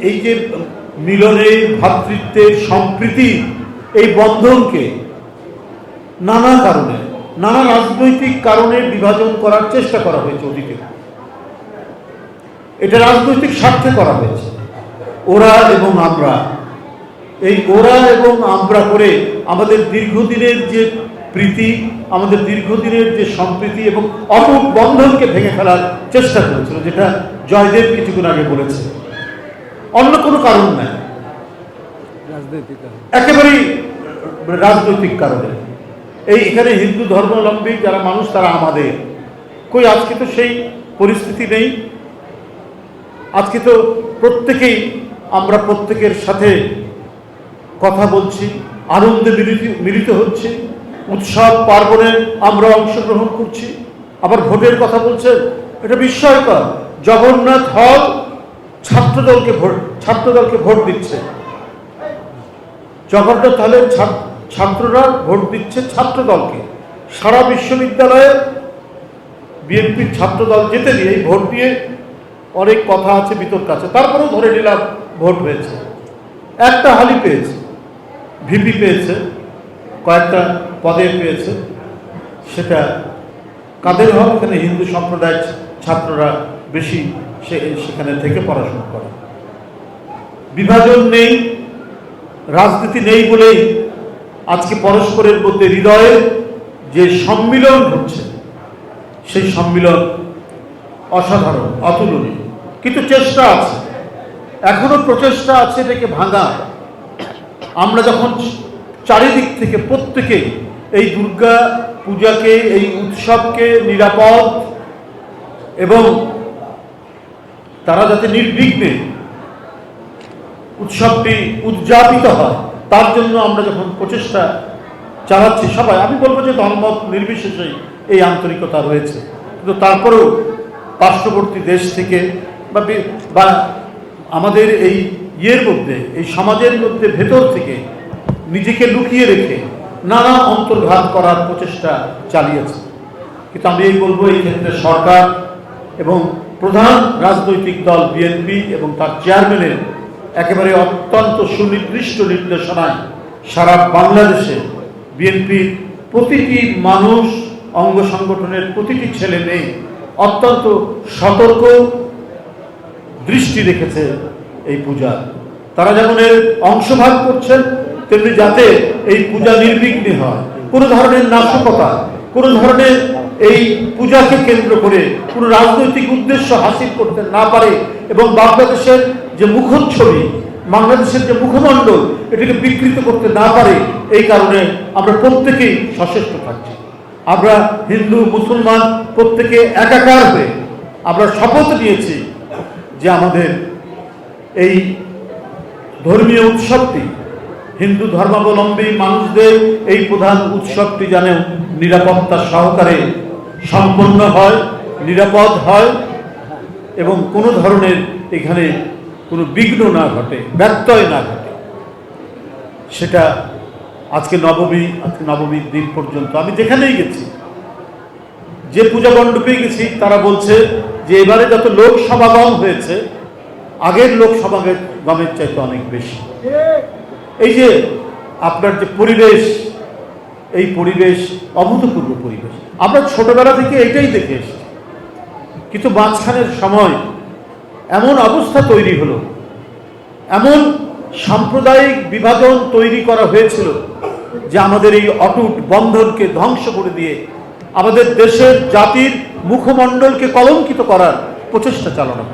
এই যে মিলনের ভ্রাতৃত্বের সম্প্রীতি, এই বন্ধনকে নানা কারণে, নানা রাজনৈতিক কারণে বিভাজন করার চেষ্টা করা হয়েছে অতীতে এটা রাজনৈতিক স্বার্থে করা হয়েছে। ওরা এবং আমরা, এই ওরা এবং আমরা করে আমাদের দীর্ঘদিনের যে প্রীতি, আমাদের দীর্ঘদিনের যে সম্প্রীতি এবং অটুট বন্ধনকে ভেঙে ফেলার চেষ্টা করেছিল, যেটা জয়দেব কিছুক্ষণ আগে বলেছে। অন্য কোনো কারণ নাই। একেবারেই রাজনৈতিক কারণে। এই এখানে হিন্দু ধর্মাবলম্বী যারা মানুষ তারা আমাদের। কই আজকে তো সেই পরিস্থিতি নেই। আজকে তো প্রত্যেকেই আমরা প্রত্যেকের সাথে কথা বলছি আনন্দে মিলিত মিলিত হচ্ছে উৎসব পার্বণে আমরা অংশগ্রহণ করছি। আবার ভোটের কথা বলছেন এটা বিস্ময়কর। জগন্নাথ হল ছাত্রদলকে ভোট ছাত্রদলকে ভোট দিচ্ছে। জগন্নাথ হলের ছাত্ররা ভোট দিচ্ছে ছাত্রদলকে। সারা বিশ্ববিদ্যালয়ে বিএনপির ছাত্রদল যেতে দিয়ে এই ভোট দিয়ে অনেক কথা আছে বিতর্ক আছে। তারপরেও ধরে নিলাম ভোট হয়েছে। একটা হালি পেয়েছে, ভিপি পেয়েছে, কয়েকটা পদে পেয়েছে। সেটা কাদের হল এখানে হিন্দু সম্প্রদায়ের ছাত্ররা বেশি সে সেখানে থেকে পড়াশোনা করে। বিভাজন নেই, রাজনীতি নেই বলেই আজকে পরস্পরের মধ্যে হৃদয়ে যে সম্মিলন হচ্ছে সেই সম্মিলন অসাধারণ, অতুলনীয়। কিন্তু চেষ্টা আছে, এখনও প্রচেষ্টা আছে এটাকে ভাঙা আমরা যখন চারিদিক থেকে প্রত্যেকে এই দুর্গা পূজাকে, এই উৎসবকে নিরাপদ এবং তারা যাতে নির্বিঘ্নে উৎসবটি উদযাপিত হয়, তার জন্য আমরা যখন প্রচেষ্টা চালাচ্ছি সবাই, আমি বলব যে ধর্ম নির্বিশেষেই এই আন্তরিকতা রয়েছে। কিন্তু তারপরেও পার্শ্ববর্তী দেশ থেকে বা আমাদের এই ইয়ের মধ্যে, এই সমাজের মধ্যে ভেতর থেকে নিজেকে লুকিয়ে রেখে নানা অন্তর্ঘাত করার প্রচেষ্টা চালিয়েছে। কিন্তু আমি এই বলব এই ক্ষেত্রে সরকার এবং প্রধান রাজনৈতিক দল বিএনপি এবং তার চেয়ারম্যানের একেবারে অত্যন্ত সুনির্দিষ্ট নির্দেশনায় সারা বাংলাদেশে বিএনপির প্রতিটি মানুষ, অঙ্গ সংগঠনের প্রতিটি ছেলে মেয়ে অত্যন্ত সতর্ক দৃষ্টি রেখেছে এই পূজা। তারা যেমন এর অংশভাগ করছেন, তেমনি যাতে এই পূজা নির্বিঘ্নে হয়। কোনো ধরনের নাশকতা, কোনো ধরনের এই পূজাকে কেন্দ্র করে কোনো রাজনৈতিক উদ্দেশ্য হাসিল করতে না পারে এবং বাংলাদেশের যে মুখচ্ছবি, বাংলাদেশের যে মুখমণ্ডল, এটাকে বিকৃত করতে না পারে, এই কারণে আমরা প্রত্যেকেই সচেষ্ট থাকছি। আমরা হিন্দু, মুসলমান প্রত্যেকে একাকার হয়ে আমরা শপথ নিয়েছি যে আমাদের এই ধর্মীয় উৎসবটি, হিন্দু ধর্মাবলম্বী মানুষদের এই প্রধান উৎসবটি যেন নিরাপত্তা সহকারে সম্পন্ন হয়, নিরাপদ হয় এবং কোনো ধরনের এখানে কোনো বিঘ্ন না ঘটে, ব্যত্যয় না ঘটে। সেটা আজকে নবমী, আজকে নবমীর দিন পর্যন্ত। আমি যেখানেই গেছি, যে পূজা মণ্ডপে গেছি, তারা বলছে যে এবারে যত লোক সমাগম হয়েছে, আগের লোক সমাগমের চাইতে অনেক বেশি। এই যে আপনার যে পরিবেশ, এই পরিবেশ, অভূতপূর্ব পরিবেশ আমরা ছোটবেলা থেকে এটাই দেখে এসেছি। কিন্তু মাঝখানের সময় এমন অবস্থা তৈরি হলো, এমন সাম্প্রদায়িক বিভাজন তৈরি করা হয়েছিল যে আমাদের এই অটুট বন্ধনকে ধ্বংস করে দিয়ে আমাদের দেশের জাতির মুখমণ্ডলকে কলঙ্কিত করার প্রচেষ্টা চালানো